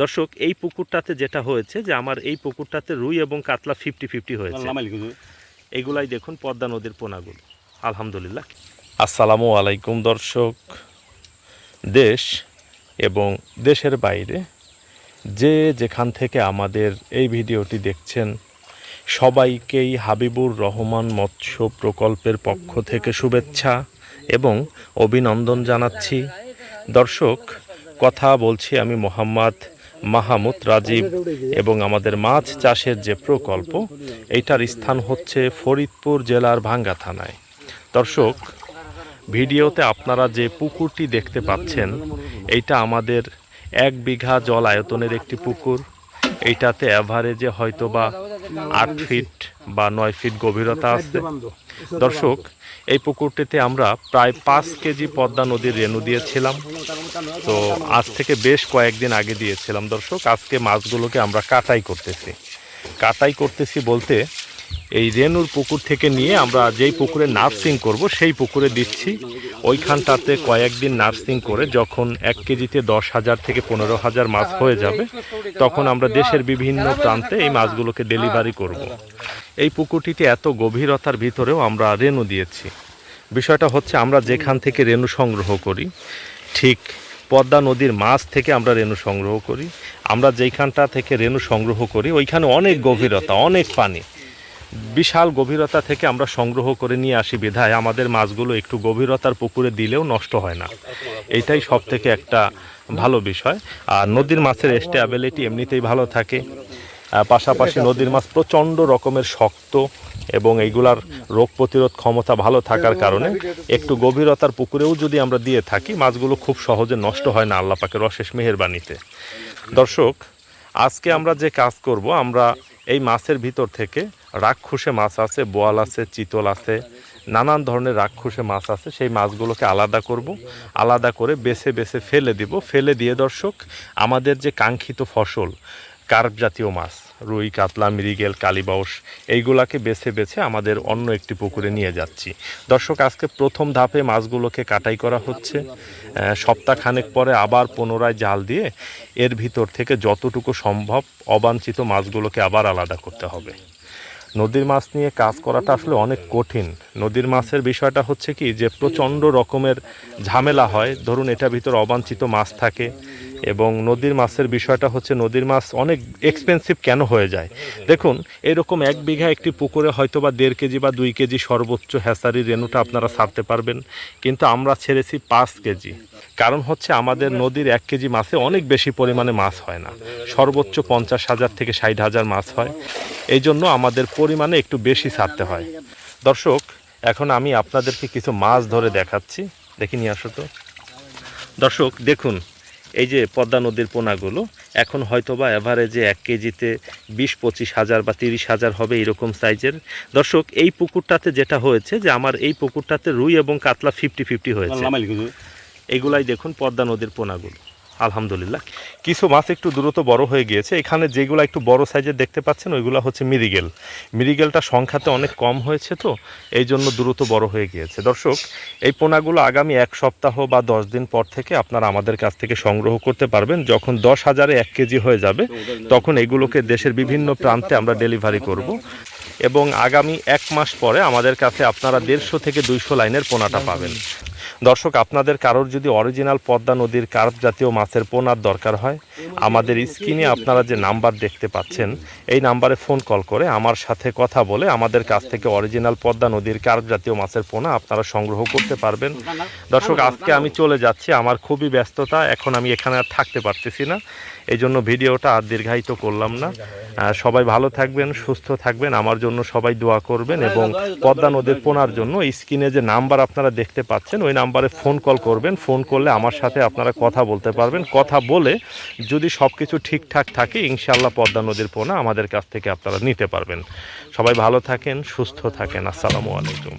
দর্শক এই পুকুরটাতে যেটা হয়েছে যে আমার এই পুকুরটাতে রুই এবং কাতলা ফিফটি ফিফটি হয়েছে এগুলাই দেখুন পদ্মা নদীর পোনাগুলো। আলহামদুলিল্লাহ। আসসালামু আলাইকুম দর্শক। দেশ এবং দেশের বাইরে যে যেখান থেকে আমাদের এই ভিডিওটি দেখছেন সবাইকেই হাবিবুর রহমান মৎস্য প্রকল্পের পক্ষ থেকে শুভেচ্ছা এবং অভিনন্দন জানাচ্ছি। দর্শক কথা বলছি আমি মোহাম্মদ মাহমুদ রাজীব এবং আমাদের মাছ চাষের যে প্রকল্প, এটার স্থান হচ্ছে ফরিদপুর জেলার ভাঙ্গা থানায়। দর্শক, ভিডিওতে আপনারা যে পুকুরটি দেখতে পাচ্ছেন, এইটা আমাদের এক বিঘা জল আয়তনের একটি পুকুর। এইটাতে অ্যাভারেজে হয়তো বা আট ফিট বা নয় ফিট গভীরতা আছে। দর্শক, এই পুকুরটিতে আমরা প্রায় পাঁচ কেজি পদ্মা নদীর রেণু দিয়েছিলাম। তো আজ থেকে বেশ কয়েকদিন আগে দিয়েছিলাম। দর্শক, আজকে মাছগুলোকে আমরা কাটাই করতেছি। কাটাই করতেছি বলতে এই রেনুর পুকুর থেকে নিয়ে আমরা যেই পুকুরে নার্সিং করব, সেই পুকুরে দিচ্ছি। ওইখানটাতে কয়েকদিন নার্সিং করে যখন এক কেজিতে দশ হাজার থেকে পনেরো হাজার মাছ হয়ে যাবে, তখন আমরা দেশের বিভিন্ন প্রান্তে এই মাছগুলোকে ডেলিভারি করব। এই পুকুরটিতে এত গভীরতার ভিতরেও আমরা রেনু দিয়েছি। বিষয়টা হচ্ছে আমরা যেখান থেকে রেনু সংগ্রহ করি, ঠিক পদ্মা নদীর মাছ থেকে আমরা রেনু সংগ্রহ করি। আমরা যেইখানটা থেকে রেনু সংগ্রহ করি, ওইখানে অনেক গভীরতা, অনেক পানি। বিশাল গভীরতা থেকে আমরা সংগ্রহ করে নিয়ে আসি বিধায়। আমাদের মাছগুলো একটু গভীরতার পুকুরে দিলেও নষ্ট হয় না। এইটাই সব থেকে একটা ভালো বিষয়। আর নদীর মাছের স্টেবিলিটি এমনিতেই ভালো থাকে। পাশাপাশি নদীর মাছ প্রচণ্ড রকমের শক্ত এবং এইগুলার রোগ প্রতিরোধ ক্ষমতা ভালো থাকার কারণে একটু গভীরতার পুকুরেও যদি আমরা দিয়ে থাকি, মাছগুলো খুব সহজে নষ্ট হয় না আল্লাহ পাকের অশেষ মেহেরবানিতে। দর্শক, আজকে আমরা যে কাজ করব, আমরা এই মাছের ভিতর থেকে রাক্ষুসে মাছ আছে, বোয়াল আছে, চিতল আছে, নানান ধরনের রাক্ষসে মাছ আছে। সেই মাছগুলোকে আলাদা করব, আলাদা করে বেছে বেছে ফেলে দিব। ফেলে দিয়ে দর্শক, আমাদের যে কাঙ্ক্ষিত ফসল, কার্প জাতীয় মাছ, রুই, কাতলা, মৃগেল কালীবাউস এইগুলাকে বেছে বেছে আমাদের অন্য একটি পুকুরে নিয়ে যাচ্ছি। দর্শক, আজকে প্রথম ধাপে মাছগুলোকে কাটাই করা হচ্ছে। সপ্তাহখানেক পরে আবার পুনরায় জাল দিয়ে এর ভিতর থেকে যতটুকু সম্ভব অবাঞ্ছিত মাছগুলোকে আবার আলাদা করতে হবে। নদীর মাছ নিয়ে কাজ করাটা আসলে অনেক কঠিন। নদীর মাছের বিষয়টা হচ্ছে কি যে প্রচণ্ড রকমের ঝামেলা হয়। ধরুন এটা ভিতর অবাঞ্ছিত মাছ থাকে। এবং নদীর মাছের বিষয়টা হচ্ছে নদীর মাছ অনেক এক্সপেন্সিভ কেন হয়ে যায়? দেখুন, এরকম এক বিঘা একটি পুকুরে হয়তো বা দেড় কেজি বা দুই কেজি সর্বোচ্চ হ্যাসারি রেণুটা আপনারা ছাড়তে পারবেন, কিন্তু আমরা ছেড়েছি পাঁচ কেজি। কারণ হচ্ছে আমাদের নদীর এক কেজি মাছে অনেক বেশি পরিমাণে মাছ হয় না। সর্বোচ্চ পঞ্চাশ হাজার থেকে ষাট হাজার মাছ হয়। এই জন্য আমাদের পরিমাণে একটু বেশি ছাড়তে হয়। দর্শক, এখন আমি আপনাদেরকে কিছু মাছ ধরে দেখাচ্ছি। দেখি নিয়ে আসো তো। দর্শক, দেখুন এই যে পদ্মা নদীর পোনাগুলো এখন হয়তোবা অ্যাভারেজে এক কেজিতে বিশ পঁচিশ হাজার বা তিরিশ হাজার হবে এরকম সাইজের। দর্শক এই পুকুরটাতে যেটা হয়েছে যে আমার এই পুকুরটাতে রুই এবং কাতলা ফিফটি ফিফটি হয়েছে। এগুলাই দেখুন পদ্মা নদীর পোনাগুলো। আলহামদুলিল্লাহ। কিছু মাছ একটু দ্রুত বড় হয়ে গিয়েছে। এখানে যেগুলো একটু বড় সাইজের দেখতে পাচ্ছেন, ওইগুলো হচ্ছে মিরিগেল মিরিগেলটা সংখ্যাতে অনেক কম হয়েছে তো এই জন্য দ্রুত বড় হয়ে গিয়েছে। দর্শক, এই পোনাগুলো আগামী এক সপ্তাহ বা দশ দিন পর থেকে আপনারা আমাদের কাছ থেকে সংগ্রহ করতে পারবেন। যখন দশ হাজারে এক কেজি হয়ে যাবে, তখন এগুলোকে দেশের বিভিন্ন প্রান্তে আমরা ডেলিভারি করব। এবং আগামী এক মাস পরে আমাদের কাছে আপনারা দেড়শো থেকে দুইশো লাইনের পোনাটা পাবেন। দর্শক, আপনাদের কারোর যদি অরিজিনাল পদ্মা নদীর কার্প জাতীয় মাছের পোনার দরকার হয়, আমাদের স্ক্রিনে আপনারা যে নাম্বার দেখতে পাচ্ছেন, এই নাম্বারে ফোন কল করে আমার সাথে কথা বলে আমাদের কাছ থেকে অরিজিনাল পদ্মা নদীর কার্প জাতীয় মাছের পোনা আপনারা সংগ্রহ করতে পারবেন। দর্শক, আজকে আমি চলে যাচ্ছি, আমার খুবই ব্যস্ততা, এখন আমি এখানে আর থাকতে পারতেছি না এই জন্য ভিডিওটা আর দীর্ঘায়িত করলাম না। সবাই ভালো থাকবেন, সুস্থ থাকবেন, আমার জন্য সবাই দোয়া করবেন এবং পদ্মা নদীর পোনার জন্য স্ক্রিনে যে নাম্বার আপনারা দেখতে পাচ্ছেন, ওই নাম্বারে ফোন কল করবেন। ফোন করলে আমার সাথে আপনারা কথা বলতে পারবেন। কথা বলে যদি সব কিছু ঠিকঠাক থাকে ইনশাল্লাহ পদ্মা নদীর পোনা আমাদের কাছ থেকে আপনারা নিতে পারবেন। সবাই ভালো থাকেন, সুস্থ থাকেন। আসসালামু আলাইকুম।